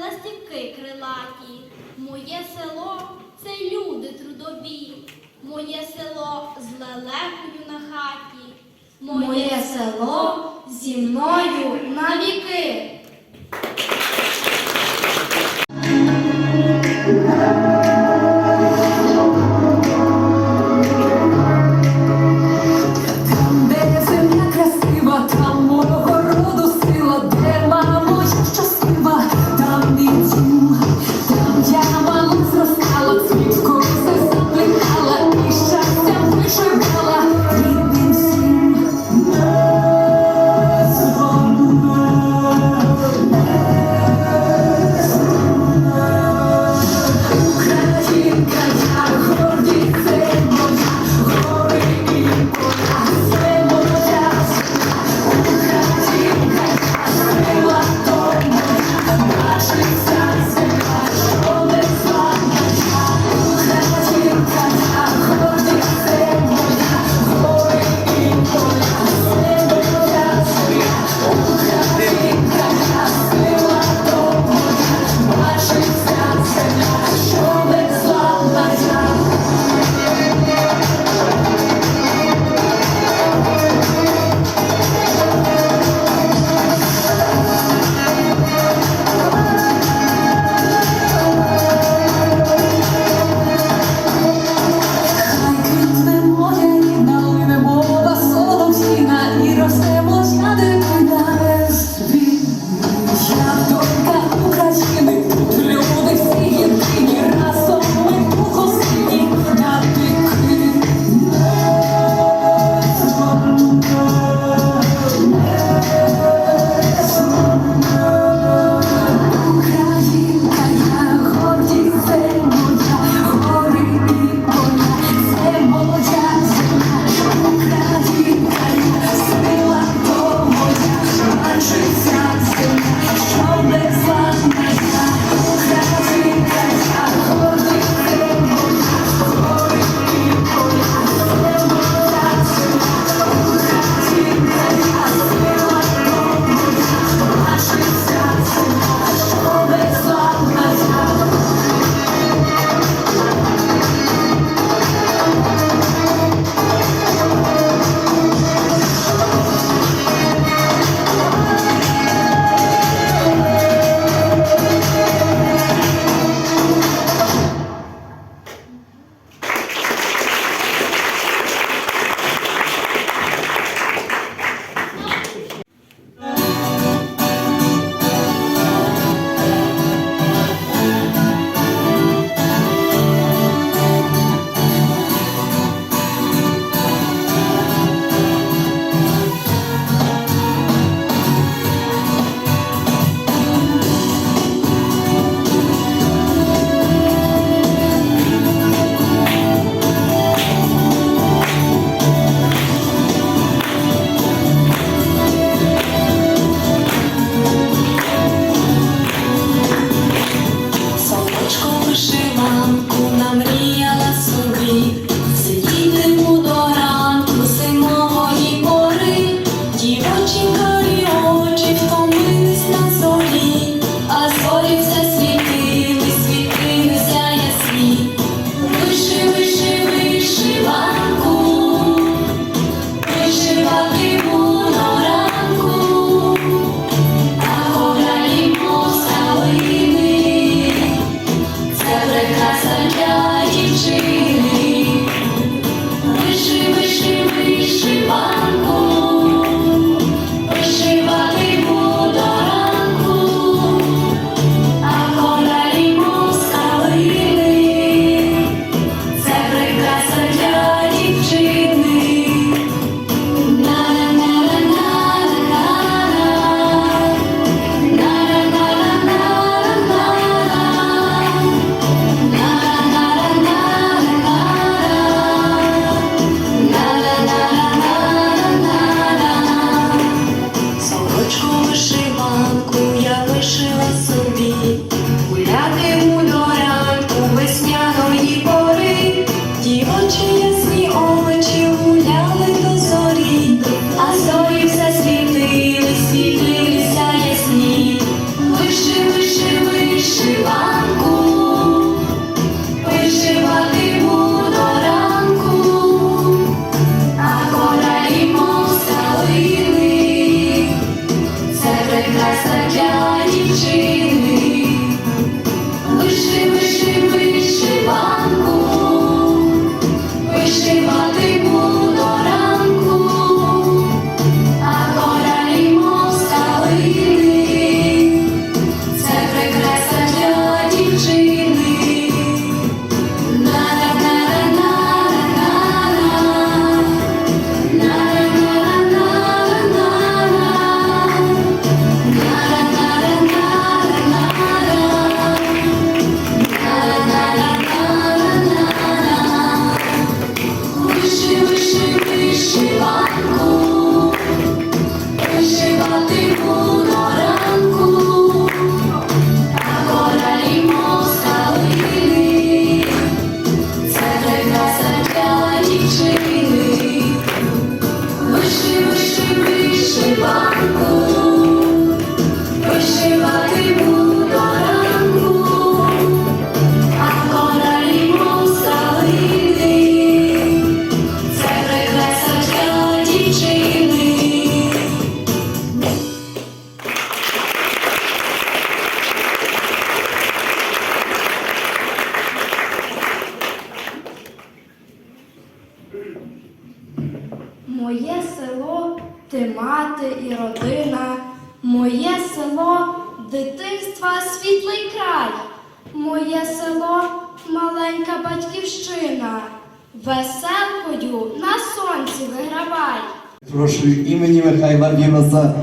ластівки крилаті. Моє село це люди трудові. Моє село з лелекою на хаті. Моє село зі мною навіки. Ти мати і родина, моє село дитинства світлий край, моє село маленька батьківщина, веселкою на сонці вигравай. Прошу імені Михайла Віноса.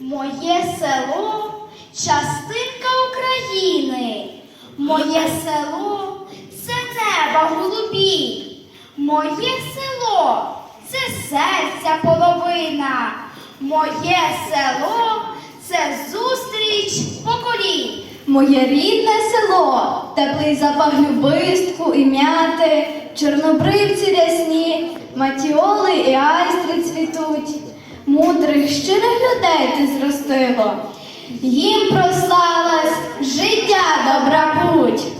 Моє село частинка України. Моє село неба голубі. Моє село це серця половина. Моє село це зустріч поколінь. Моє рідне село, теплий запах любистку і м'яти, чорнобривці рясні, матіоли і айстри цвітуть. Мудрих, щирих людей ти зростило. Їм прослалась життя добра путь.